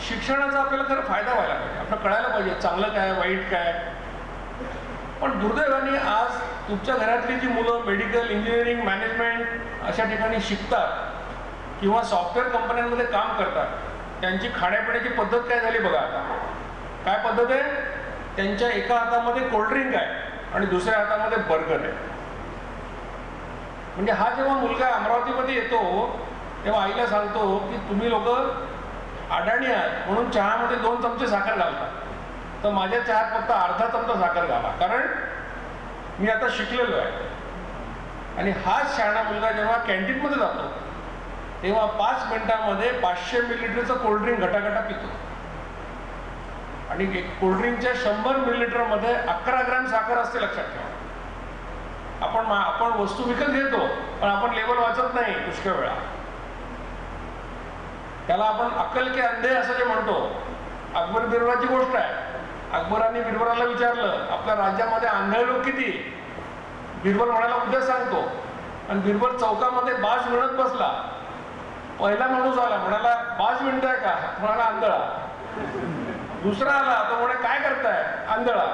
शिक्षणाचा आपल्याला खरं फायदा व्हायला पाहिजे. आपलं कळायला पाहिजे चांगलं काय वाईट काय. पण दुर्दैवाने आज तुमच्या घरातली जी मुलं मेडिकल इंजिनिअरिंग मॅनेजमेंट अशा ठिकाणी शिकतात किंवा सॉफ्टवेअर कंपन्यांमध्ये काम करतात त्यांची खाण्यापिण्याची पद्धत काय झाली बघा आता. काय पद्धत आहे? त्यांच्या एका हातामध्ये कोल्ड्रिंक आहे आणि दुसऱ्या हातामध्ये बर्गर आहे. म्हणजे हा जेव्हा मुलगा अमरावतीमध्ये येतो तेव्हा आईला सांगतो की तुम्ही लोक अडाणी आहात. म्हणून चहामध्ये दोन चमचे साखर घालतात. तर माझ्या चहात फक्त अर्धा चमचा साखर घाला. कारण मी आता शिकलेलो आहे. आणि हाच शहाणा मुलगा जेव्हा कॅन्टीनमध्ये जातो तेव्हा पाच मिनिटामध्ये पाचशे मिलिलिटरचं कोल्ड्रिंक घटाघटा पितो. आणि कोल्ड्रिंकच्या शंभर मिलिलिटरमध्ये अकरा ग्रॅम साखर असते लक्षात ठेवा. आपण मा- आपण वस्तू विकत घेतो पण आपण लेबल वाचत नाही पुष्कळ वेळा. त्याला आपण अक्कल के अंधे असं जे म्हणतो अकबर बिरबलाची गोष्ट आहे. अकबरांनी बिरबलाला विचारलं आपल्या राज्यामध्ये आंधळ लोक किती? बिरबल म्हणाला उद्या सांगतो. आणि बिरबल चौकामध्ये बाज मिळत बसला. पहिला माणूस आला म्हणाला बाज म्हणताय का? म्हणाला आंधळा. दुसरा आला तो म्हणे काय करताय? आंधळा.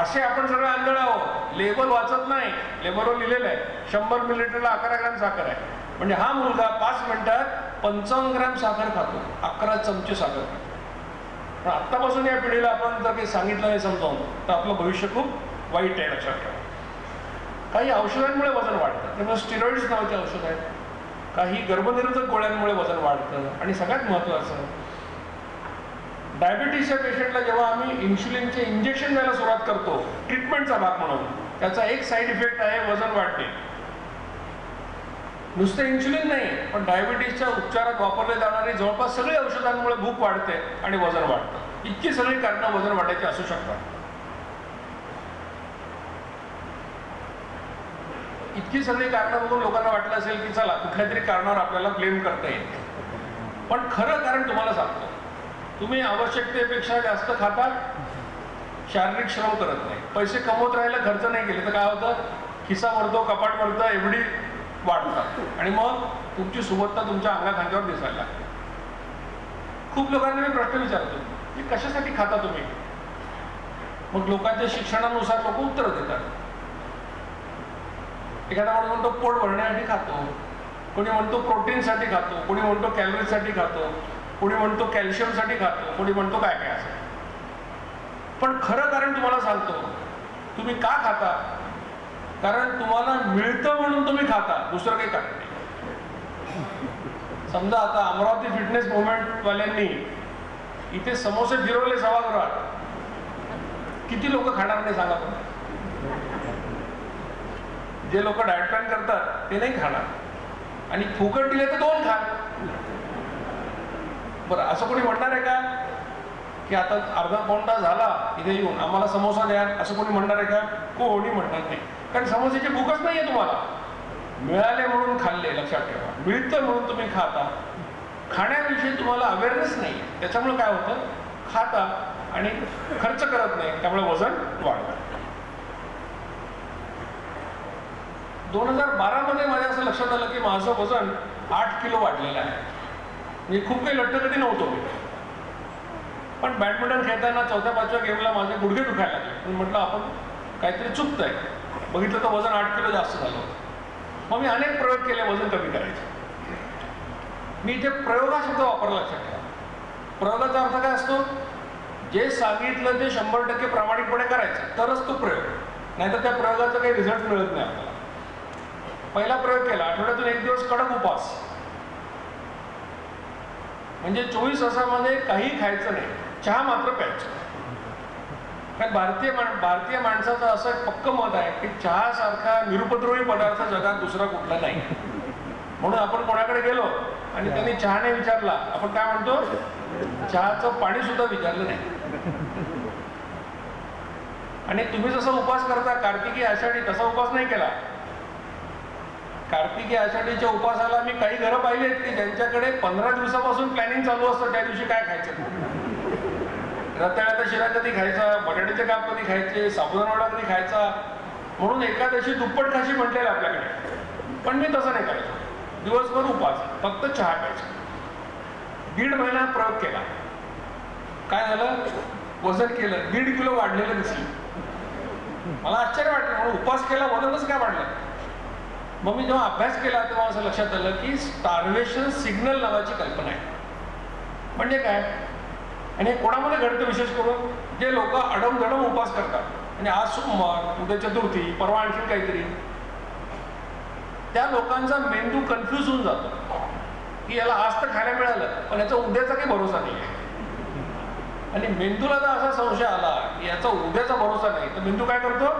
असे आपण सगळे आंधळ आहोत. लेबल वाचत नाही. लेबलवर लिहिलेलं आहे शंभर मिलिटरला अकरा ग्रॅम साखर आहे. म्हणजे हा मुलगा पाच मिनिटात पंचावन्न ग्रॅम साखर खातो अकरा चमचे साखर. खातो पण आत्तापासून या पिढीला आपण जर काही सांगितलं नाही समजावून तर आपलं भविष्य खूप वाईट आहे लक्षात ठेवा. काही औषधांमुळे वजन वाढतं. त्यामुळे स्टिरॉइड्स नावाचे औषध आहेत. काही गर्भनिरोधक गोळ्यांमुळे वजन वाढतं. आणि सगळ्यात महत्त्वाचं डायबिटीसच्या पेशंटला जेव्हा आम्ही इन्शुलिनचे इंजेक्शन द्यायला सुरुवात करतो ट्रीटमेंटचा भाग म्हणून त्याचा एक साईड इफेक्ट आहे वजन वाढणे नुसतं इन्शुलिन नाही पण डायबिटीसच्या उपचारात वापरले जाणारी जवळपास सगळी औषधांमुळे भूक वाढते आणि वजन वाढतं. इतकी सगळी कारणं वजन वाढायची असू शकतात. इतकी सगळी कारणं बघून लोकांना वाटलं असेल की चला कुठल्या तरी कारणावर आपल्याला ब्लेम करता येईल. पण खरं कारण तुम्हाला सांगतो. तुम्ही आवश्यकतेपेक्षा जास्त खातात शारीरिक श्रम करत नाही. पैसे कमवत राहायला खर्च नाही केले तर काय होतं? खिसा भरतो कपाट भरतं एवढी वाढतात. आणि मग तुमची सुबत्ता तुमच्या अंगाखांद्यावर दिसायला लागते. खूप लोकांना मी प्रश्न विचारतो की कशासाठी खाता तुम्ही? मग लोकांच्या शिक्षणानुसार लोक उत्तर देतात. एखादा माणूस म्हणतो पोट भरण्यासाठी खातो. कोणी म्हणतो प्रोटीनसाठी खातो. कोणी म्हणतो कॅलरीजसाठी खातो. कोणी म्हणतो कॅल्शियमसाठी खातो. कोणी म्हणतो काय काय असं. पण खरं कारण तुम्हाला सांगतो तुम्ही का खाता? कारण तुम्हाला मिळतं म्हणून तुम्ही खाता. दुसरं काही कारण नाही. समजा आता अमरावती फिटनेस मुवमेंटवाल्यांनी इथे समोसे फिरवले सभागृहात. किती लोक खाणार नाही सांगा पण जे लोक डायट प्लॅन करतात ते नाही खाणार. आणि फुकट दिले तर दोन खा. बरं असं कोणी म्हणणार आहे का? की आता अर्धा पाऊण तास झाला इथे येऊन आम्हाला समोसा द्या असं कोणी म्हणणार आहे का? कोणी म्हणणार नाही. कारण समोसेची भूकच नाही आहे तुम्हाला. मिळाले म्हणून खाल्ले लक्षात ठेवा. मिळतं म्हणून तुम्ही खाता. खाण्याविषयी तुम्हाला अवेअरनेस नाही. त्याच्यामुळे काय होतं? खाता आणि खर्च करत नाही. त्यामुळे वजन वाढतं. दोन हजार बारामध्ये माझ्या असं लक्षात आलं की माझं वजन आठ किलो वाढलेलं आहे. म्हणजे खूप काही लठ्ठ कधी नव्हतो. मी पण बॅडमिंटन खेळताना चौथ्या पाचव्या गेमला माझे गुडघे दुखायला लागले. पण म्हटलं आपण काहीतरी चुकतंय. बघितलं तर वजन आठ किलो जास्त झालं होतं. मग मी अनेक प्रयोग केले वजन कमी करायचे. मी इथे प्रयोग शब्द वापरला लक्षात ठेवा. प्रयोगाचा अर्थ काय असतो? जे सांगितलं ते शंभर टक्के प्रामाणिकपणे करायचं तरच तो प्रयोग. नाहीतर त्या प्रयोगाचा काही रिझल्ट मिळत नाही आपल्याला. पहिला प्रयोग केला आठवड्यातून एक दिवस कडक उपास. म्हणजे चोवीस तासामध्ये काही खायचं नाही. चहा मात्र प्यायचा. कारण भारतीय भारतीय माणसाचं असं एक पक्क मत आहे की चहासारखा निरुपद्रवी पदार्थ जगात दुसरा कुठला नाही. म्हणून आपण कोणाकडे गेलो आणि त्यांनी चहाने विचारला आपण काय म्हणतो? चहाचं पाणी सुद्धा विचारलं नाही. आणि तुम्ही जसा उपास करता कार्तिकी आषाढी तसा उपास नाही केला. कार्तिकी आषाढीच्या उपासाला मी काही घरं पाहिलेत की ज्यांच्याकडे पंधरा दिवसापासून प्लॅनिंग चालू असतं त्या दिवशी काय खायचं? रताळ्याचा शिरा कधी खायचा? बटाट्याचे काप कधी खायचे? साबुदाणा वडा कधी खायचा? म्हणून एकादशी दुप्पट खाशी म्हटलेलं आपल्याकडे. पण मी तसं नाही करायचो. दिवसभर उपास. फक्त चहा प्यायचा. दीड महिना प्रयोग केला. काय झालं? वजन केलं. दीड किलो वाढलेलं दिसलं. मला आश्चर्य वाटलं. म्हणून उपवास केला वजनच काय वाढलं? मग मी जेव्हा अभ्यास केला तेव्हा असं लक्षात आलं की स्टार्वेशन सिग्नल नावाची कल्पना आहे. म्हणजे काय? आणि हे कोणामध्ये घडतं विशेष करून जे लोक अडमधडम उपास करतात. आणि आज सोमवार उद्या चतुर्थी परवा आणखी काहीतरी. त्या लोकांचा मेंदू कन्फ्यूज होऊन जातो. की याला आज तर खायला मिळालं पण याचा उद्याचा काही भरोसा नाही आहे. आणि मेंदूला जर असा संशय आला की याचा उद्याचा भरोसा नाही तर मेंदू काय करतो?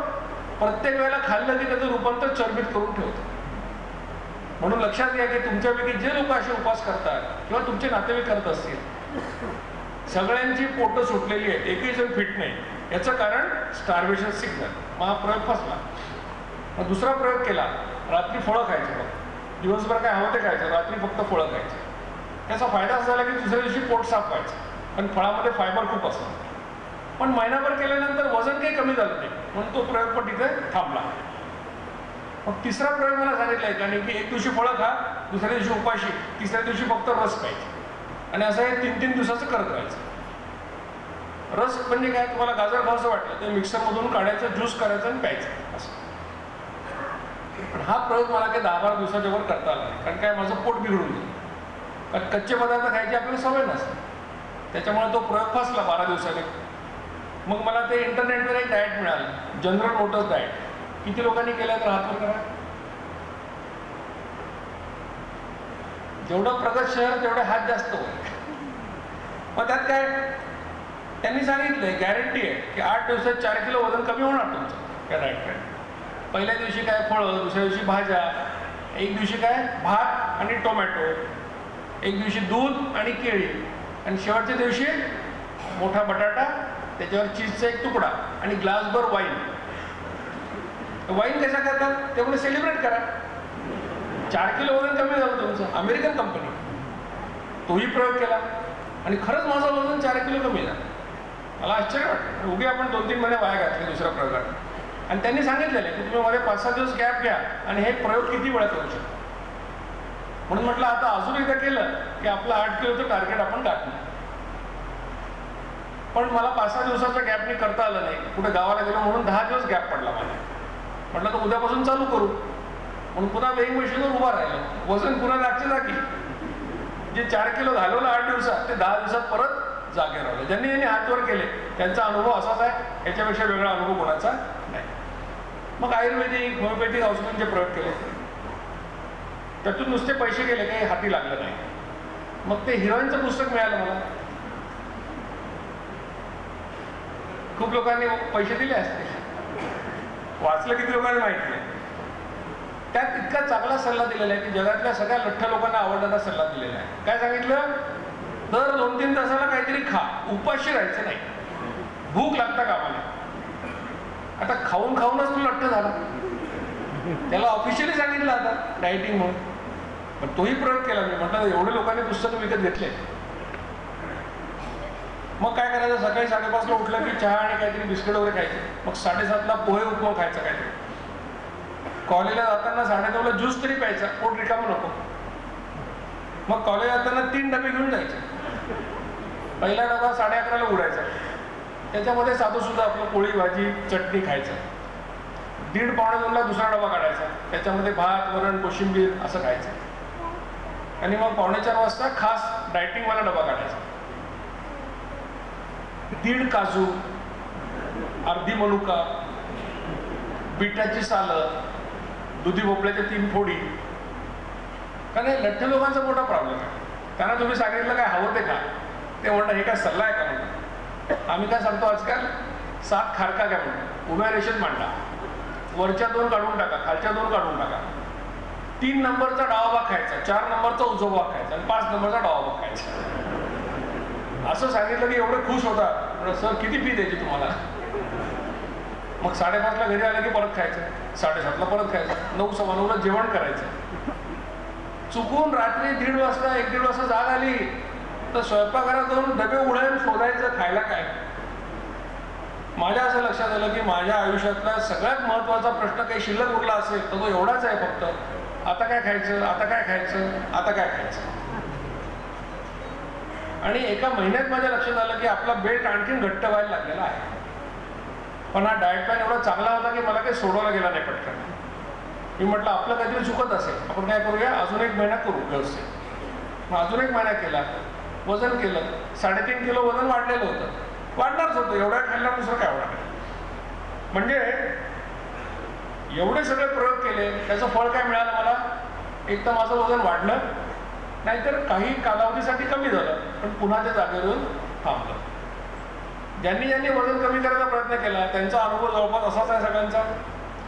प्रत्येक वेळेला खाल्लं की त्याचं रूपांतर चरबीत करून ठेवतो. म्हणून लक्षात घ्या की तुमच्यापैकी जे लोक असे उपवास करतात किंवा तुमचे नातेवाईक करत असतील सगळ्यांची पोटं सुटलेली आहेत. एकही जण फिट नाही. याचं कारण स्टार्वेशन सिग्नल मग हा प्रयोग फसला. मग दुसरा प्रयोग केला. रात्री फळं खायचं मग दिवसभर काय हवं ते खायचं. रात्री फक्त फळं खायचं. त्याचा फायदा असा झाला की दुसऱ्या दिवशी पोट साफ व्हायचं. पण फळामध्ये फायबर खूप असतं. पण महिनाभर केल्यानंतर वजन काही कमी झालं नाही. म्हणून तो प्रयोग पण तिथे थांबला. मग तिसरा प्रयोग मला सांगितला एकाने की एक दिवशी फळं खा दुसऱ्या दिवशी उपाशी तिसऱ्या दिवशी फक्त रस पाहिजे आणि असं हे तीन तीन दिवसाचं करत राहायचं. रस म्हणजे काय? तुम्हाला गाजर खावंसं वाटलं ते मिक्सरमधून काढायचं ज्यूस करायचं आणि प्यायचं. असं. पण हा प्रयोग मला काही दहा बारा दिवसाच्या वर करता आला नाही. कारण काय? माझं पोट बिघडून गेलं. कारण कच्चे पदार्थ खायची आपल्याला सवय नसते. त्याच्यामुळे तो प्रयोग फसला बारा दिवसाने. मग मला ते इंटरनेटवर एक डाएट मिळालं. जनरल मोटर्स डाएट किती लोकांनी केलं तर हातवर करा? जेवढं प्रगत शहर तेवढे हात जास्त होईल मग त्यात काय? त्यांनी सांगितलं गॅरंटी आहे की आठ दिवसात चार किलो वजन कमी होणार तुमचं काय राईट काय पहिल्या दिवशी काय फळं दुसऱ्या दिवशी भाज्या एक दिवशी काय? भात आणि टोमॅटो एक दिवशी दूध आणि केळी आणि शेवटच्या दिवशी मोठा बटाटा त्याच्यावर चीजचा एक तुकडा आणि ग्लासभर वाईन वाईन कशा करतात? तेवढं सेलिब्रेट करा. चार किलो वजन कमी झालं तुमचं अमेरिकन कंपनी तोही प्रयोग केला. आणि खरंच माझं वजन चार किलो कमी झालं. मला आश्चर्य वाटलं. उगे आपण दोन तीन महिने वाया घातले दुसऱ्या प्रकार आणि त्यांनी सांगितलेलं आहे की तुम्ही मध्ये पाच सहा दिवस गॅप घ्या आणि हे प्रयोग किती वेळा करू शकता? म्हणून म्हटलं आता अजून एकदा केलं की आपलं आठ किलोचं टार्गेट आपण गाठणार. पण मला पाच सहा दिवसाचा गॅप मी करता आलं नाही. कुठे गावाला गेलो म्हणून दहा दिवस गॅप पडला मला म्हटलं तर उद्यापासून चालू करू. म्हणून पुन्हा वेईंग मशीनवर उभा राहिलं. वजन पुन्हा जागच्या जागी. जे चार किलो घालवलं आठ दिवसात ते दहा दिवसात परत जागे राहिलं. ज्यांनी ज्यांनी हातवर केले त्यांचा अनुभव असाच आहे. याच्यापेक्षा वेगळा अनुभव कोणाचा नाही. मग आयुर्वेदिक होमिओपॅथिक औषधांचे प्रयोग केले. त्यातून नुसते पैसे गेले काही हाती लागलं नाही. मग ते हिरोईनचं पुस्तक मिळालं मला. खूप लोकांनी पैसे दिले असते. वाचलं किती लोकांना माहिती? त्यात इतका चांगला सल्ला दिलेला आहे की जगातल्या सगळ्या लठ्ठ लोकांना आवडणारा सल्ला दिलेला आहे. काय सांगितलं? दर दोन तीन तासाला काहीतरी खा. उपाशी राहायचं नाही. भूक लागता कामाला. आता खाऊन खाऊनच तू लठ्ठ झाला. त्याला ऑफिशियली सांगितलं आता डायटिंग म्हणून. पण तोही प्रयोग केला मी. म्हटलं एवढे लोकांनी पुस्तकं विकत घेतले. मग काय करायचं? सकाळी साडेपाचला उठलं की चहा आणि काहीतरी बिस्किट वगैरे खायचे. मग साडेसातला पोहे उपमा खायचा काहीतरी. कॉलेजला जाताना साडेनऊला ज्यूस तरी प्यायचा पोट रिकामं नको. मग कॉलेज जाताना तीन डबे घेऊन जायचे. पहिला डबा साडे अकराला उडायचा त्याच्यामध्ये साधं सुद्धा आपलं पोळी भाजी चटणी खायचं. दीड पावणे दोनला दुसरा डबा काढायचा. त्याच्यामध्ये भात वरण कोशिंबीर असं खायचं. आणि मग पावणे चार वाजता खास डायटिंगवाला डबा काढायचा. दीड काजू अर्धी मनुका बिटाची सालं दुधी भोपळ्याच्या तीन फोडी. कारण हे लठ्ठ लोकांचा मोठा प्रॉब्लेम आहे. त्यांना तुम्ही सांगितलं काय? हवं ते का ते म्हणणं हे काय सल्ला आहे का म्हणतात आम्ही काय सांगतो आजकाल? सात खारका काय म्हणतो उभ्या रेषेत मांडा. वरच्या दोन काढून टाका. खालच्या दोन काढून टाका. तीन नंबरचा डावा भाग खायचा. चार नंबरचा उजवा भाग खायचा. आणि पाच नंबरचा डावा भाग खायचा. असं सांगितलं की एवढे खुश होता सर किती फी द्यायची तुम्हाला? मग साडेपाचला घरी आलं की परत खायचं? साडेसातला परत खायचं. नऊ सव्वा नऊला जेवण करायचं. चुकून रात्री दीड वाजता एक दीड वाजता जाग आली. तर स्वयंपाकघरात जाऊन डबे उडायला शोधायचं खायला काय? माझ्या असं लक्षात आलं की माझ्या आयुष्यातला सगळ्यात महत्त्वाचा प्रश्न काही शिल्लक उरला असेल तर तो एवढाच आहे फक्त. आता काय खायचं? आता काय खायचं? आता काय खायचं? आणि एका महिन्यात माझ्या लक्षात आलं की आपला बेल्ट आणखीन घट्ट व्हायला लागलेला आहे. पण हा डायट प्लॅन एवढा चांगला होता की मला काही सोडवला गेला नाही पटकन. मी म्हटलं आपलं काहीतरी चुकत असेल. आपण काय करूया? अजून एक महिना करू व्यवस्थित. मग अजून एक महिना केला. वजन केलं. साडेतीन किलो वजन वाढलेलं होतं. वाढणारच होतं. एवढ्या खाल्ल्यावर दुसरं काय होणार? म्हणजे एवढे सगळे प्रयोग केले. त्याचं फळ काय मिळालं मला? एक तर माझं वजन वाढलं. नाहीतर काही कालावधीसाठी कमी झालं. पण पुन्हा त्या जागेवरून थांबलं. ज्यांनी ज्यांनी वजन कमी करायचा प्रयत्न केला त्यांचा अनुभव जवळपास असाच आहे सगळ्यांचा?